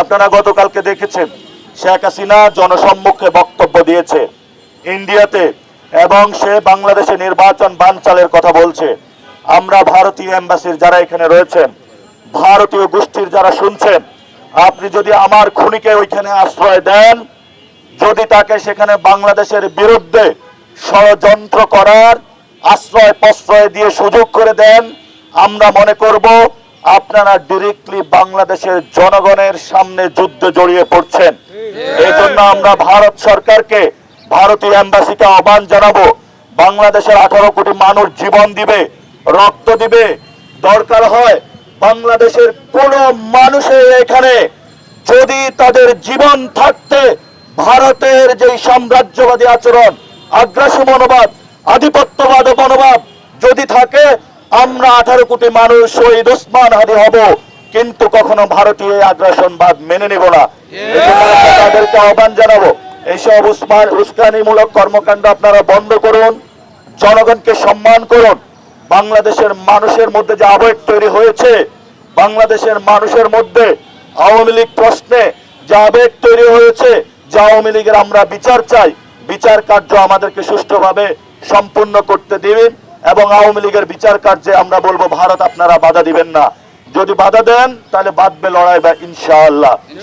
আপনারা গতকালকে দেখেছেন, শেখ হাসিনা জনসম্মুখে বক্তব্য দিয়েছে। ইন্ডিয়াতে এবং সে বাংলাদেশে নির্বাচন বানচালের কথা বলছে। আমরা ভারতীয় এম্বাসির যারা এখানে রয়েছেন, ভারতীয় গোষ্ঠীর যারা শুনছেন, আপনি যদি আমার খুনিকে ওইখানে আশ্রয় দেন, যদি তাকে সেখানে বাংলাদেশের বিরুদ্ধে ষড়যন্ত্র করার আশ্রয় প্রশ্রয় দিয়ে সুযোগ করে দেন, আমরা মনে করব আপনারা ডিরেক্টলি বাংলাদেশের জনগণের সামনে যুদ্ধে জড়িয়ে পড়ছেন। এই জন্য আমরা ভারত সরকারকে, ভারতীয় এম্বাসিকে আহ্বান জানাব, বাংলাদেশের আঠারো কোটি মানুষ জীবন দিবে, রক্ত দিবে, দরকার হয় বাংলাদেশের কোন মানুষের এখানে যদি তাদের জীবন থাকতে ভারতের যে সাম্রাজ্যবাদী আচরণ, আগ্রাসী মনোভাব, আধিপত্যবাদ মনোভাব যদি থাকে আমরা আঠারো কোটি মানুষ শহীদ উসমান হাদি হব কিন্তু কখনো ভারতীয় আগ্রাসনবাদ মেনে নেব না। তাদেরকে আহ্বান জানাব এইসব উসমান উস্কানিমূলক কর্মকাণ্ড আপনারা বন্ধ করুন জনগণকে সম্মান করুন। বাংলাদেশের মানুষের মধ্যে যে আবেগ তৈরি হয়েছে বাংলাদেশের মানুষের মধ্যে আওয়ামী লীগ প্রশ্নে যে আবেগ তৈরি হয়েছে যে আওয়ামী লীগের আমরা বিচার চাই বিচার কার্য আমাদেরকে সুষ্ঠুভাবে সম্পূর্ণ করতে দিবেন এবং আওয়ামী লীগের বিচার কার্যে আমরা বলব, ভারত, আপনারা বাধা দিবেন না। যদি বাধা দেন, তাহলে বাঁধবে লড়াই বা ইনশাআল্লাহ।